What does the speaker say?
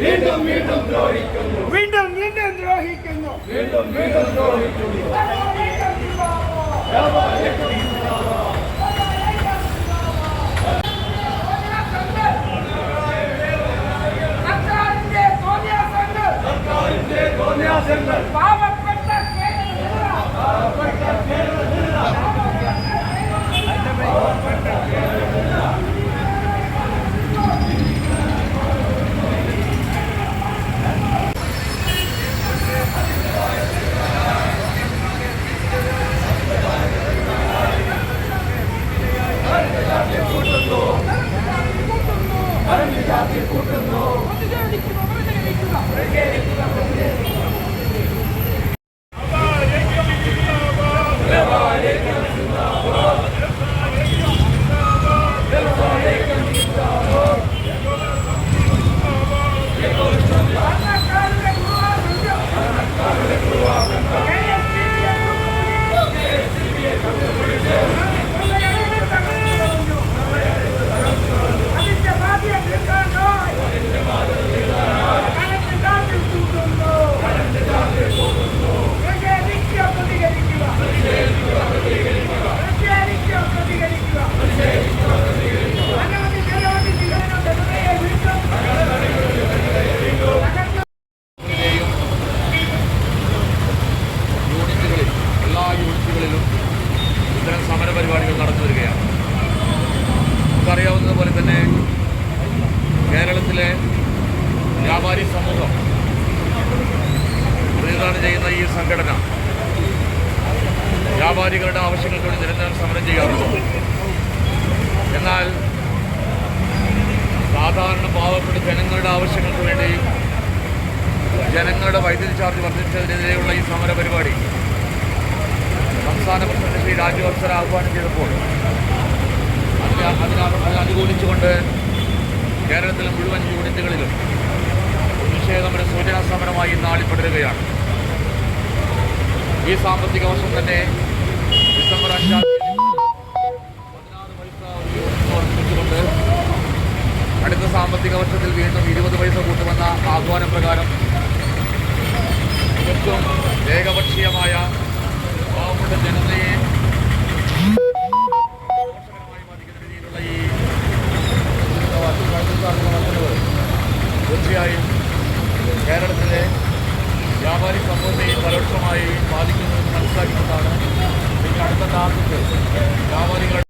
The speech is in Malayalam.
വീണ്ടും വീണ്ടും ദ്രോഹിക്കുന്നു. വീണ്ടും വീണ്ടും ദ്രോഹിക്കുന്നു. വീണ്ടും വീണ്ടും ദ്രോഹിക്കുന്നു. സർക്കാരിന്റെ തോന്നിയാസങ്ങൾ വ്യാപാരി സമൂഹം. പ്രതിനിധാനം ചെയ്യുന്ന ഈ സംഘടന. വ്യാപാരികളുടെ ആവശ്യങ്ങൾക്ക് വേണ്ടി നിരന്തരം സമരം ചെയ്യാറുണ്ട്. എന്നാൽ സാധാരണ പാവപ്പെട്ട ജനങ്ങളുടെ ആവശ്യങ്ങൾക്ക് വേണ്ടി ജനങ്ങളുടെ വൈദ്യുതി ചാർജ് വർദ്ധിച്ചതിനെതിരെയുള്ള ഈ സമര പരിപാടി സംസ്ഥാന പ്രസിഡന്റ് ശ്രീ രാജ്യവർദ്ധൻ ആഹ്വാനം ചെയ്തപ്പോൾ അതിനെ അതിനെ അനുകൂലിച്ചുകൊണ്ട് കേരളത്തിലെ മുഴുവൻ യൂണിറ്റുകളിലും പ്രതിഷേധം ഒരു സൂചനാ സമരമായി നാളിൽ തുടരുകയാണ്. ഈ സാമ്പത്തിക വർഷം തന്നെ ഡിസംബർ അഞ്ചാം അടുത്ത സാമ്പത്തിക വർഷത്തിൽ വീണ്ടും ഇരുപത് പൈസ കൂട്ടുമെന്ന ആഹ്വാനം പ്രകാരം തികച്ചും ഏകപക്ഷീയമായ പാവപ്പെട്ട ജനതയെ ബാധിക്കുന്നതെന്ന് മനസ്സിലാക്കിക്കൊണ്ടാണ് ഈ അടുത്ത കാലത്ത് വ്യാപാരികളുടെ